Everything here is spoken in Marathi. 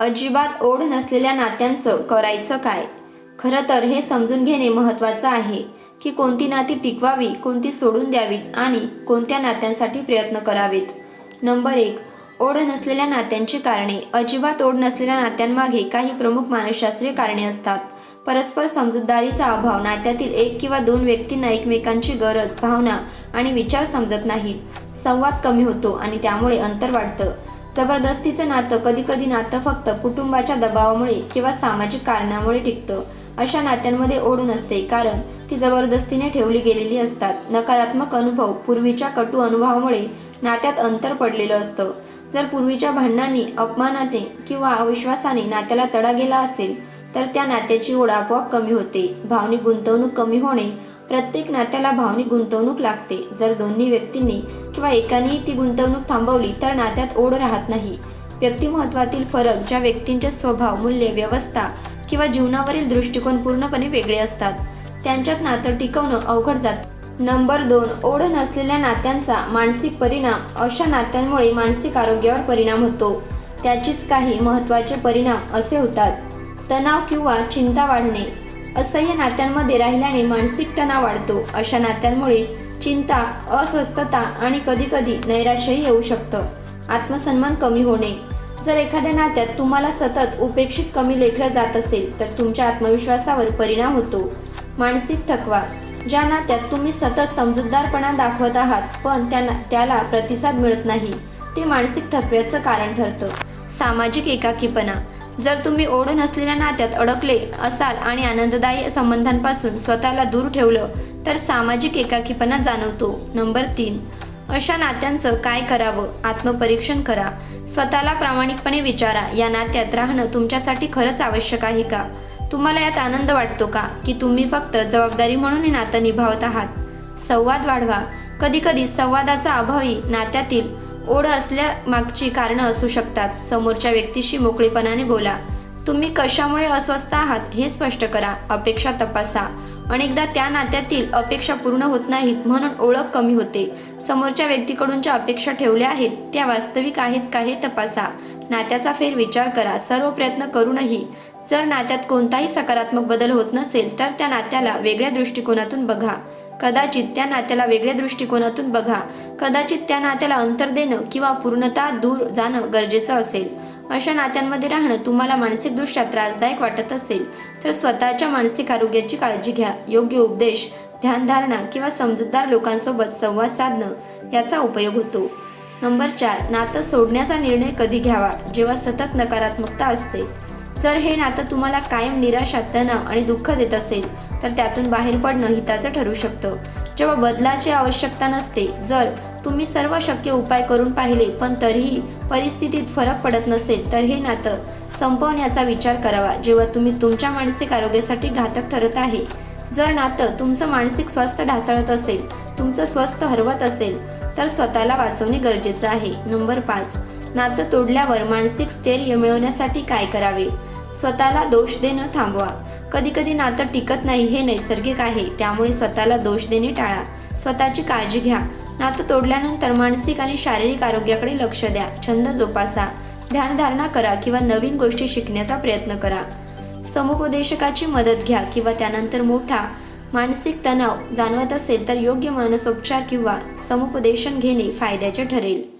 अजिबात ओढ नसलेल्या नात्यांचं करायचं काय? खरं तर हे समजून घेणे महत्त्वाचं आहे की कोणती नाती टिकवावी कोणती सोडून द्यावीत आणि कोणत्या नात्यांसाठी प्रयत्न करावेत. नंबर एक ओढ नसलेल्या नात्यांची कारणे. अजिबात ओढ नसलेल्या नात्यांमागे काही प्रमुख मानसशास्त्रीय कारणे असतात. परस्पर समजूतदारीचा अभाव नात्यातील एक किंवा दोन व्यक्तींना एकमेकांची गरज भावना आणि विचार समजत नाहीत. संवाद कमी होतो आणि त्यामुळे अंतर वाढतं. जबरदस्तीचं नातं कधी कधी नातं फक्त कुटुंबाच्या दबावामुळे किंवा सामाजिक कारणामुळे टिकतं. अशा नात्यांमध्ये ओढून असते कारण ती जबरदस्तीने ठेवली गेलेली असतात. नकारात्मक अनुभव पूर्वीच्या कटू अनुभवामुळे नात्यात अंतर पडलेलं असतं. जर पूर्वीच्या भांडणांनी अपमानाने किंवा अविश्वासाने नात्याला तडा गेला असेल तर त्या नात्याची ओढ आपोआप कमी होते. भावनिक गुंतवणूक कमी होणे प्रत्येक नात्याला भावनिक गुंतवणूक लागते. जर दोन्ही व्यक्तींनी किंवा एकानेही ती गुंतवणूक थांबवली तर नात्यात ओढ राहत नाही. व्यक्तिमत्वातील फरक ज्या व्यक्तींचे स्वभाव मूल्य व्यवस्था किंवा जीवनावरील दृष्टिकोन पूर्णपणे वेगळे असतात. त्यांच्यात नातं टिकवणं अवघड जात. नंबर दोन ओढ नसलेल्या नात्यांचा मानसिक परिणाम अशा नात्यांमुळे मानसिक आरोग्यावर परिणाम होतो. त्याचीच काही महत्त्वाचे परिणाम असे होतात. तणाव किंवा चिंता वाढणे. असह्य नात्यांमध्ये राहिल्याने मानसिक तणाव वाढतो. अशा नात्यांमुळे चिंता अस्वस्थता आणि कधीकधी नैराश्यही येऊ शकतं. आत्मसन्मान कमी होणे. जर एखाद्या नात्यात तुम्हाला सतत उपेक्षित कमी लेखलं जात असेल तर तुमच्या आत्मविश्वासावर परिणाम होतो. मानसिक थकवा. ज्या नात्यात तुम्ही सतत समजूतदारपणा दाखवत आहात पण त्यांना त्याला प्रतिसाद मिळत नाही. ते मानसिक थकव्याचं कारण ठरतं. सामाजिक एकाकीपणा. जर तुम्ही ओढ नसलेल्या नात्यात अडकले असाल आणि आनंददायी संबंधांपासून स्वतःला दूर ठेवलं तर सामाजिक एकाकीपणा जाणवतो. नंबर तीन. अशा नात्यांचं काय करावं? आत्मपरीक्षण करा. स्वतःला प्रामाणिकपणे विचारा. या नात्यात राहणं तुमच्यासाठी खरंच आवश्यक आहे का? तुम्हाला यात आनंद वाटतो का? की तुम्ही फक्त जबाबदारी म्हणून हे नातं निभावत आहात? संवाद वाढवा. कधीकधी संवादाचा अभावी नात्यातील ओढ असल्या मागची कारणं असू शकतात. समोरच्या व्यक्तीशी मोकळेपणाने बोला. तुम्ही कशामुळे अस्वस्थ आहात हे स्पष्ट करा. अपेक्षा तपासा. अनेकदा त्या नात्यातील अपेक्षा पूर्ण होत नाहीत म्हणून ओळख कमी होते. समोरच्या व्यक्तीकडून ज्या अपेक्षा ठेवल्या आहेत त्या वास्तविक आहेत का हे तपासा. नात्याचा फेर विचार करा. सर्व प्रयत्न करूनही. जर नात्यात कोणताही सकारात्मक बदल होत नसेल तर त्या नात्याला वेगळ्या दृष्टिकोनातून बघा. कदाचित त्या नात्याला वेगळ्या दृष्टिकोनातून बघा. कदाचित त्या नात्याला अंतर देणं किंवा पूर्णतः दूर जाणं गरजेचं असेल. अशा नात्यांमध्ये राहणं तुम्हाला मानसिकदृष्ट्या त्रासदायक वाटत असेल तर स्वतःच्या मानसिक आरोग्याची काळजी घ्या. योग्य उपदेश ध्यानधारणा किंवा समजूतदार लोकांसोबत संवाद साधणं याचा उपयोग होतो. नंबर चार नातं सोडण्याचा निर्णय कधी घ्यावा? जेव्हा सतत नकारात्मकता असते. जर हे नातं तुम्हाला कायम निराशा तणाव आणि दुःख देत असेल तर त्यातून बाहेर पडणं हिताचं ठरू शकतं. जेव्हा बदलाची आवश्यकता नसते जर तुम्ही सर्व शक्य उपाय करून पाहिले पण तरीही परिस्थितीत फरक पडत नसेल तर हे नातं संपवण्याचा विचार करावा. जेव्हा तुम्ही तुमच्या मानसिक आरोग्यासाठी घातक ठरत आहे जर नातं तुमचं मानसिक स्वास्थ्य ढासळत असेल तुमचं स्वस्थ हरवत असेल तर स्वतःला वाचवणे गरजेचं आहे. नंबर पाच नातं तोडल्यावर मानसिक स्थैर्य मिळवण्यासाठी काय करावे? स्वतःला दोष देणं थांबवा. कधी कधी नातं टिकत नाही हे नैसर्गिक आहे त्यामुळे स्वतःला दोष देणे टाळा. स्वतःची काळजी घ्या. नातं तोडल्यानंतर मानसिक आणि शारीरिक आरोग्याकडे लक्ष द्या. छंद जोपासा. ध्यानधारणा करा किंवा नवीन गोष्टी शिकण्याचा प्रयत्न करा. समुपदेशकाची मदत घ्या किंवा त्यानंतर मोठा मानसिक तणाव जाणवत असेल तर योग्य मानसोपचार किंवा समुपदेशन घेणे फायद्याचे ठरेल.